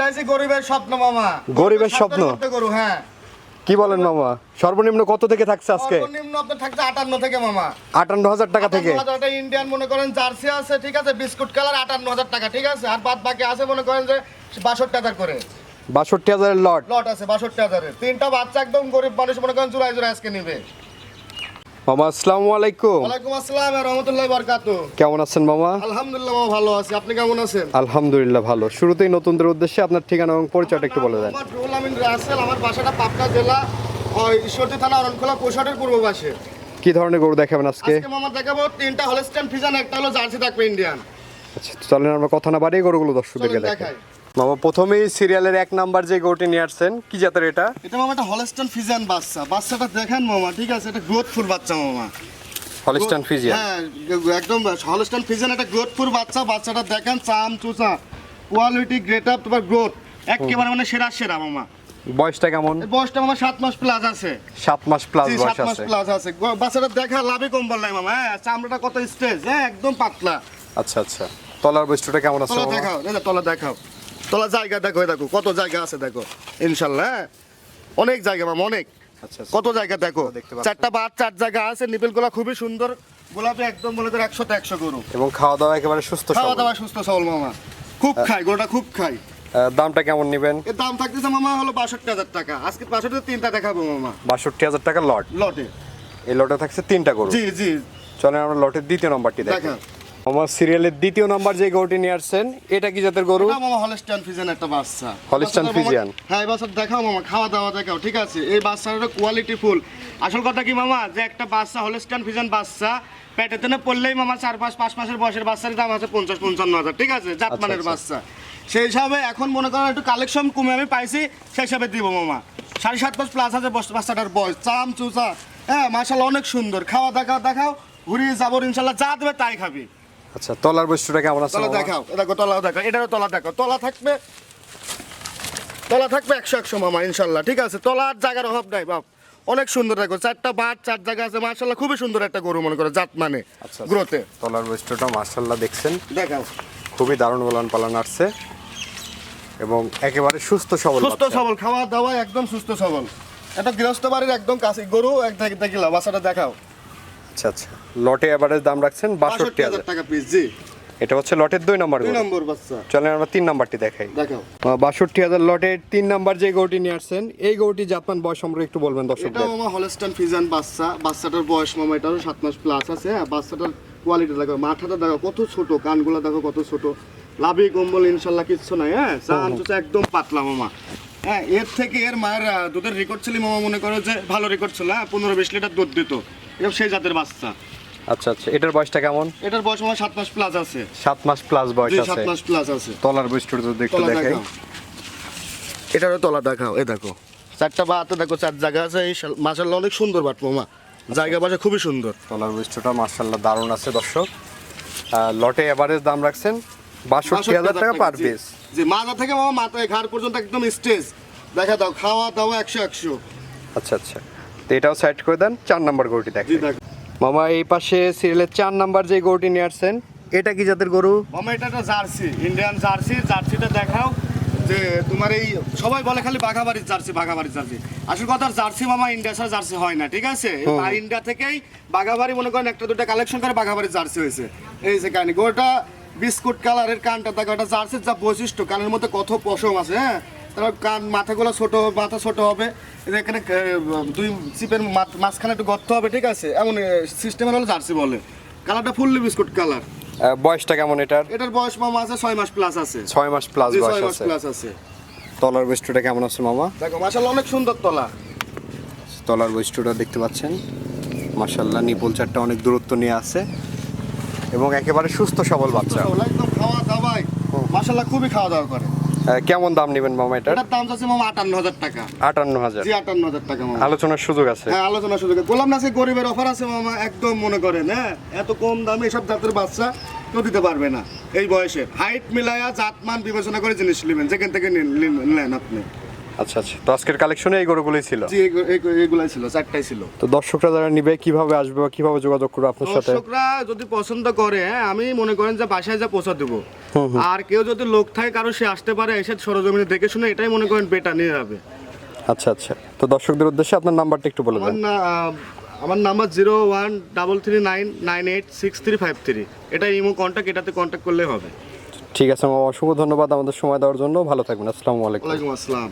এটা হচ্ছে গরিবের স্বপ্ন মামা। গরিবের স্বপ্ন? গরু হ্যাঁ। কি বলেন মামা? সর্বনিম্ন কত থেকে থাকছে আজকে? সর্বনিম্ন আপনার থাকছে আটান্ন থেকে মামা। আটান্ন হাজার টাকা থেকে। আটান্ন হাজার টাকা ইন্ডিয়ান মনে করেন জার্সি আছে ঠিক আছে? বিস্কুট কালার আটান্ন হাজার টাকা ঠিক আছে? আর বাদ বাকি আছে মনে করেন যে বাষট্টি হাজার করে। বাষট্টি হাজারের লট। লট আছে বাষট্টি হাজারের। তিনটা বাচ্চা একদম গরিব মানুষ মনে করেন জুড়াই জুড়াই আজকে নিবে। মামা আসসালামু আলাইকুম। ওয়ালাইকুম আসসালাম রহমতুল্লাহ কেমন আছেন মামা? আলহামদুলিল্লাহ মামা ভালো আছি। আপনি কেমন আছেন? আলহামদুলিল্লাহ ভালো। শুরুতেই নতুনদের উদ্দেশ্যে আপনার ঠিকানা এবং পরিচয়টা একটু বলে দেন। আমার রুহুল আমিন রাসেল। আমার বাসাটা পাবনা জেলা ঈশ্বরদী থানা অরণখোলা কৈশোরের পূর্ব পাশে। কি ধরনের গরু দেখাবেন আজকে? আজকে মামা দেখাবো তিনটা একটা হলো জার্সি থাকবে ইন্ডিয়ান আচ্ছা চলেন আমরা কথা না বাড়িয়ে গরুগুলো দর্শকদেরকে দেখাই। মামা প্রথমেই সিরিয়ালের এক নাম্বার যে গরুটি নিয়ে আসছেন কি জাতের এটা? এটা মামা একটা হলস্টেন ফিজান বাচ্চা। বাচ্চাটা দেখেন মামা ঠিক আছে? এটা গ্রোথফুল বাচ্চা মামা। হলিস্টান ফিজিয়ান হ্যাঁ একদম হলস্টেন ফিজান একটা গ্রোথফুল বাচ্চা। বাচ্চাটা দেখেন চাম চুচা। কোয়ালিটি গ্রেট আপ তোমার গ্রোথ একেবারে মানে সেরা সেরা মামা। বয়সটা কেমন? বয়সটা মামা সাত মাস প্লাস আছে। সাত মাস প্লাস বয়স সাত মাস আছে। প্লাস আছে। বাচ্চাটা দেখা লাভই কম্বল নাই মামা। হ্যাঁ চামড়াটা কত স্টেজ হ্যাঁ একদম পাতলা। আচ্ছা আচ্ছা। তলার বৈশিষ্ট্যটা কেমন আছে তলা দেখাও তলা দেখাও। তলা জায়গা দেখো দেখো কত জায়গা আছে দেখো ইনশাল্লাহ হ্যাঁ? অনেক জায়গা মামা অনেক। আচ্ছা আচ্ছা। কত জায়গা দেখো? চারটা বাদ চার জায়গা আছে নিপিলগুলা খুবই সুন্দর। গোলাপি একদম বলে তোর একশোতে একশো গরু। এবং খাওয়া দাওয়া একেবারে সুস্থ খাওয়া দাওয়া সুস্থ সবল মামা। খুব খাই গরুটা খুব খাই। দামটা কেমন নেবেন? এর দাম থাকতেছে মামা হলো বাষট্টি হাজার টাকা। আজকে বাষট্টি তিনটা দেখাবো মামা। বাষট্টি হাজার টাকা লট। লটে। এই লটে থাকছে তিনটা গরু। জি জি। চলেন আমরা লটের দ্বিতীয় নম্বরটি দেখি। দেখা আমার সিরিয়ালের দ্বিতীয় নাম্বার যে গরুটি নিয়ে আসছেন এটা কি জাতের গরু? মামা হলস্টাইন ফিজিয়ান একটা বাচ্চা। Holstein Friesian. হ্যাঁ এই বাচ্চা দেখাও মামা খাওয়া দাওয়া দেখাও ঠিক আছে? এই বাচ্চাটা কোয়ালিটি ফুল আসল কথা কি মামা? যে একটা বাচ্চা হলস্টাইন ফিজিয়ান বাচ্চা পেটেতে না পড়লেই মামা চার পাঁচ পাঁচ মাসের বয়সের বাচ্চার দাম আছে পঞ্চাশ পঞ্চান্ন হাজার ঠিক আছে? জাতমানের আচ্ছা। বাচ্চা। সেই হিসাবে এখন মনে করেন একটু কালেকশন কমে আমি পাইছি সেই হিসাবে দিব মামা। সাড়ে সাত মাস প্লাস আছে বাচ্চাটার বয়স। চাম চুচা হ্যাঁ মাসাল অনেক সুন্দর। খাওয়া দেখাও দেখাও ঘুরিয়ে যাব ইনশাল্লাহ যা দেবে তাই খাবি। আচ্ছা তলার বৈশিষ্ট্যটা কেমন আছে তলা দেখাও দেখো তলা দেখাও এটারও তলা দেখাও। তলা থাকবে তলা থাকবে একশো একশো মামা ইনশাল্লাহ ঠিক আছে? তলার জায়গার অভাব নাই বাপ। অনেক সুন্দর দেখো চারটা বাট চার জায়গা আছে মার্শাল্লাহ খুবই সুন্দর একটা গরু মনে করো জাত মানে আচ্ছা। গ্রোথে তলার বৈশিষ্ট্যটা মার্শাল্লাহ দেখছেন। দেখাও। খুবই দারুণ বলান পালন আসছে। এবং একেবারে সুস্থ সবল সুস্থ সবল খাওয়া দাওয়া একদম সুস্থ সবল। এটা গৃহস্থ বাড়ির একদম কাছে গরু এক দেখ দেখিলা বাচ্চাটা দেখাও। আচ্ছা আচ্ছা। লটে এভারেজ দাম রাখছেন বাষট্টি হাজার। টাকা পিস জি। এটা হচ্ছে লটের দুই নম্বর দুই নম্বর বাচ্চা। চলেন আমরা তিন নাম্বারটি দেখাই। দেখাও। বাষট্টি হাজার লটের তিন নাম্বার যে গরুটি নিয়ে আসছেন এই গরুটি জাতমান বয়স সম্পর্কে একটু বলবেন এটা মামা ফিজান বাচ্চা। বাচ্চাটার বয়স মামা এটারও সাত মাস প্লাস আছে হ্যাঁ বাচ্চাটার কোয়ালিটি দেখো মাথাটা দেখো কত ছোট কানগুলো দেখো কত ছোট। লাভি কম্বল ইনশাল্লাহ কিচ্ছু নাই হ্যাঁ একদম পাতলা মামা। হ্যাঁ এর থেকে এর মায়ের দুধের রেকর্ড ছিল মামা মনে করো যে ভালো রেকর্ড ছিল হ্যাঁ পনেরো বিশ লিটার দুধ দিত। এরকম সেই জাতের বাচ্চা। আচ্ছা আচ্ছা। এটার বয়সটা কেমন? এটার বয়স মামা সাত মাস প্লাস আছে। সাত মাস প্লাস বয়স জি সাত আছে। মাস প্লাস আছে। তলার বৈশিষ্ট্য যদি একটু তলা দেখাই। দেখাও। এটারও তলা দেখাও এ দেখো। চারটা বাতে দেখো চার জায়গা আছে। এই মাসাল্লাহ অনেক সুন্দর বাট মামা। জায়গা বাসা খুবই সুন্দর। তলার বৈশিষ্ট্যটা মার্শাল্লাহ দারুণ আছে দর্শক। লটে এভারেজ দাম রাখছেন বাষট্টি হাজার টাকা পার জি। পিস জি মাথা থেকে মামা মাথায় ঘাড় পর্যন্ত একদম স্টেজ দেখা দাও খাওয়া দাওয়া একশো একশো। আচ্ছা আচ্ছা। তো এটাও সাইড করে দেন চার নাম্বার গরুটি দেখেন। দেখো। মামা এই পাশে সিরিয়ালের চার নাম্বার যে গরুটি নিয়ে আসছেন এটা কি জাতের গরু? মামা এটা একটা জার্সি ইন্ডিয়ান জার্সি। জার্সিটা দেখাও যে তোমার এই সবাই বলে খালি বাঘাবাড়ির জার্সি বাঘাবাড়ির জার্সি। আসল কথা জার্সি মামা ইন্ডিয়া ছাড়া জার্সি হয় না ঠিক আছে? আর ইন্ডিয়া থেকেই বাঘাবাড়ি মনে করেন একটা দুটো কালেকশন করে বাঘাবাড়ির জার্সি হয়েছে। এই যে কাহিনী গোটা বিস্কুট কালারের কানটা দেখো ওটা জার্সির যা বৈশিষ্ট্য কানের মধ্যে কত পশম আছে হ্যাঁ? তারপর কান মাথাগুলো ছোট মাথা ছোট হবে। এখানে দুই চিপের মাঝখানে একটু গর্ত হবে ঠিক আছে? এমন সিস্টেমের হলো জার্সি বলে। কালারটা ফুললি বিস্কুট কালার। বয়সটা কেমন এটার? এটার বয়স মামা আছে ছয় মাস প্লাস আছে। ছয় মাস প্লাস বয়স ছয় মাস আছে। প্লাস আছে। তলার বৈশিষ্ট্যটা কেমন আছে মামা? দেখো মাশাআল্লাহ অনেক সুন্দর তলা। তলার বৈশিষ্ট্যটা দেখতে পাচ্ছেন? মার্শাল্লাহ নিপুল চারটা অনেক দূরত্ব নিয়ে আছে। এবং একেবারে সুস্থ সবল বাচ্চা। একদম খাওয়া দাওয়াই মাশাআল্লাহ খুবই খাওয়া দাওয়া করে। কেমন দাম নেবেন মামা এটার? এটার দাম আছে মামা আটান্ন হাজার টাকা। আটান্ন হাজার জি আটান্ন হাজার টাকা মামা। আলোচনার সুযোগ আছে। হ্যাঁ আলোচনার সুযোগ গোলাম নাসে গরিবের অফার আছে মামা একদম মনে করেন হ্যাঁ? এত কম দামে এসব জাতের বাচ্চা কেউ দিতে পারবে না। এই বয়সে। হাইট মিলায়া জাতমান বিবেচনা করে জিনিস নেবেন যেখান থেকে নেন আপনি। আচ্ছা আচ্ছা। তো আজকের কালেকশনে এই গরুগুলোই ছিল? জি এই- ছিল চারটাই ছিল। তো দর্শকরা যারা নিবে কীভাবে আসবে বা কীভাবে যোগাযোগ করবে আপনার সাথে? দর্শকরা যদি পছন্দ করে হ্যাঁ আমি মনে করেন যে বাসায় যা পৌঁছা দেবো। আর কেউ যদি লোক থাকে কারও সে আসতে পারে এসে সরজমিনে দেখে শুনে এটাই মনে করেন বেটা নিয়ে যাবে। আচ্ছা আচ্ছা। তো দর্শকদের উদ্দেশ্যে আপনার নাম্বারটা একটু বলে দেন। আমার number zero one double three nine nine eight six three five three. এটা ইমো কন্ট্যাক্ট এটাতে কন্ট্যাক্ট করলে হবে। ঠিক আছে অসংখ্য ধন্যবাদ আমাদের সময় দেওয়ার জন্য। ভালো থাকবেন। আসসালামু আলাইকুম। আসসালাম।